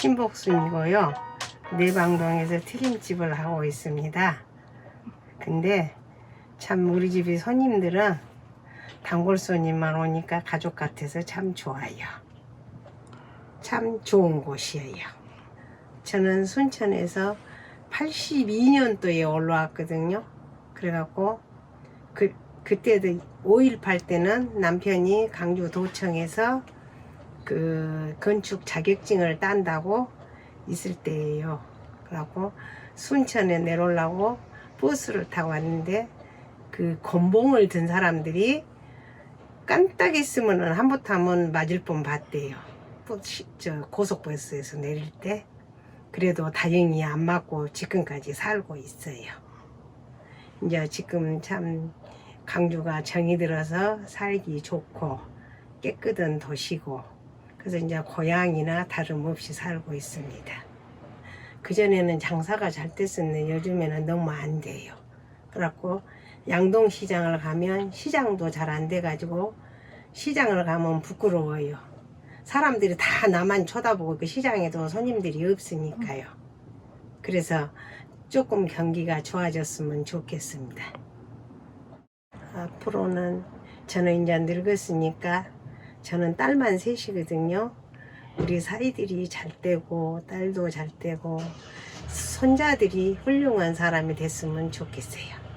신복순이고요. 내방동에서 튀김집을 하고 있습니다. 근데 참 우리 집이 손님들은 단골 손님만 오니까 가족 같아서 참 좋아요. 참 좋은 곳이에요. 저는 순천에서 82년도에 올라왔거든요. 그래갖고 그 그때도 5.18 때는 남편이 강주 도청에서 그 건축 자격증을 딴다고 있을 때예요. 그래갖고 순천에 내려오려고 버스를 타고 왔는데 그 곤봉을 든 사람들이 깜딱 있으면은 한번 타면 맞을 뻔 봤대요. 저 고속버스에서 내릴 때 그래도 다행히 안 맞고 지금까지 살고 있어요. 이제 지금 참 강주가 정이 들어서 살기 좋고 깨끗한 도시고 그래서 이제 고향이나 다름없이 살고 있습니다. 그전에는 장사가 잘 됐었는데 요즘에는 너무 안 돼요. 그래갖고 양동시장을 가면 시장도 잘 안 돼가지고 시장을 가면 부끄러워요. 사람들이 다 나만 쳐다보고 그 시장에도 손님들이 없으니까요. 그래서 조금 경기가 좋아졌으면 좋겠습니다. 앞으로는 저는 이제 늙었으니까 저는 딸만 셋이거든요. 우리 사이들이 잘 되고 딸도 잘 되고 손자들이 훌륭한 사람이 됐으면 좋겠어요.